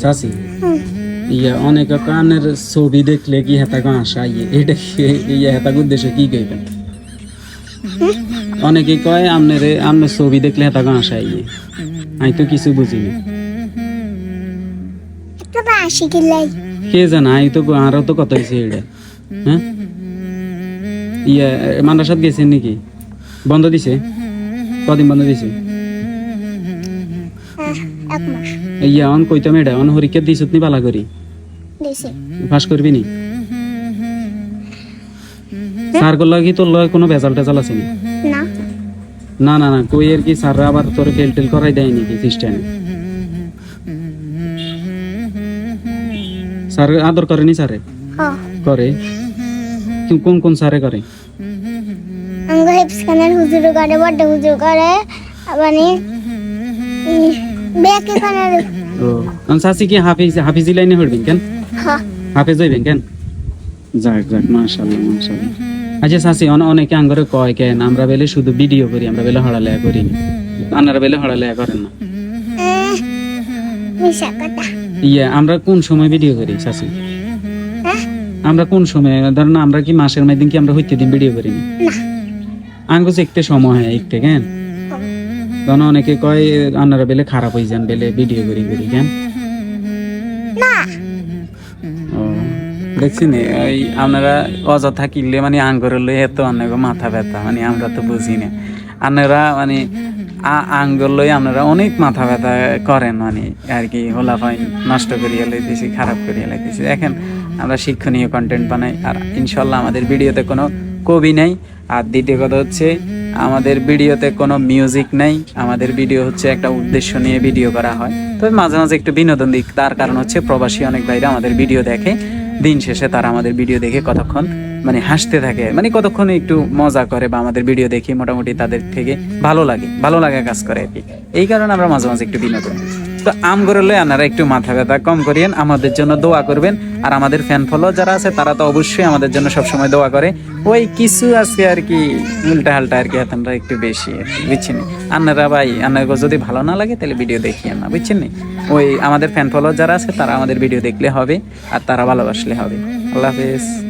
চাচি? ইয়া অনেক কানের ছবি দেখলে কি হেতা আসা ইয়ে এটা ইয়া হেতা উদ্দেশ্য কি কইবেন? অনেকে কয় আমনের আমনের ছবি দেখলে হেতা আসা ইয়ে আমি তো কিছু বুঝিনি। কে জানা আমি তো আরও তো কত হয়েছে এটা হ্যাঁ? ইয়া মাদ্রাসাত গেছেন নাকি? বন্ধ দিছে? কদিন বন্ধ দিছে? এক মাস। ইয়া অন কইতাম এটা অন হরিকে দিছত নি বালা করি? দিছে। পাস করবি নি? স্যারগুলো কি তোর লয় কোনো ভেজাল টেজাল আছে না? না। না না কই আর কি স্যাররা আবার তোর ফেল টেল করাই দেয় নাকি সিস্টেমে স্যার আদর করেনি স্যারে? করে। কোন কোন স্যারে করে? আঙ্গ হেপসখানের হুজুর করে বড় হুজুর করে মানে ও সাসি কি হাফিজ হাফিজি লাইনে হড়বিন কেন? হাফেজ হইবেন কেন? যাক যাক মাশাআল্লাহ মাশাআল্লাহ। আচ্ছা সাসি অন- অনেকে আঙ্গরে কয় কেন আমরা বেলে শুধু ভিডিও করি আমরা বেলে হড়ালেয়া করি আনারা বেলে হড়ালেয়া করেন না। মিশা কথা। ইয়ে আমরা কোন সময় ভিডিও করি সাসি আমরা কোন সময় ধর না আমরা কি মাসের মাধ্যম কি আমরা হইতে দিন ভিডিও করি না? না। আঙ্গো একটু সময় হয় একটু কেন? তখন অনেকে কয় আনারা বেলে খারাপ হয়ে যান বেলে ভিডিও করি করি কেন? দেখছি নি ওই আপনারা অযথা কিনলে মানে আঙ্গুর লই এত অনেক মাথা ব্যথা মানে আমরা তো বুঝি না। আপনারা মানে আঙ্গুর লই আপনারা অনেক মাথা ব্যথা করেন মানে আর কি হোলা ফাইন নষ্ট করিয়ে লাইতেছি খারাপ করিয়া লাইতেছি। দেখেন আমরা শিক্ষণীয় কন্টেন্ট বানাই আর ইনশাল্লাহ আমাদের ভিডিওতে কোনো কবি নেই। আর দ্বিতীয় কথা হচ্ছে আমাদের ভিডিওতে কোনো মিউজিক নেই। আমাদের ভিডিও হচ্ছে একটা উদ্দেশ্য নিয়ে ভিডিও করা হয়। তবে মাঝে মাঝে একটু বিনোদন দিক। তার কারণ হচ্ছে প্রবাসী অনেক ভাইরা আমাদের ভিডিও দেখে। দিন শেষে তারা আমাদের ভিডিও দেখে কতক্ষণ মানে হাসতে থাকে। মানে কতক্ষণ একটু মজা করে বা আমাদের ভিডিও দেখি মোটামুটি তাদের থেকে ভালো লাগে। ভালো লাগা কাজ করে আর কি। এই কারণে আমরা মাঝে মাঝে একটু বিনোদন দিই। তো আম করলে আপনারা একটু মাথা ব্যথা কম করিয়েন, আমাদের জন্য দোয়া করবেন। আর আমাদের ফ্যান ফলো যারা আছে, তারা তো অবশ্যই আমাদের জন্য সবসময় দোয়া করে। ওই কিছু আছে আর কি, উল্টা হাল্টা আর কি আপনারা একটু বেশি বুঝছেন? আপনারা ভাই আপনার যদি ভালো না লাগে, তাহলে ভিডিও দেখিয়ে না, বুঝছেন? ওই আমাদের ফ্যান ফলো যারা আছে, তারা আমাদের ভিডিও দেখলে হবে, আর তারা ভালোবাসলে হবে। আল্লাহ হাফেজ।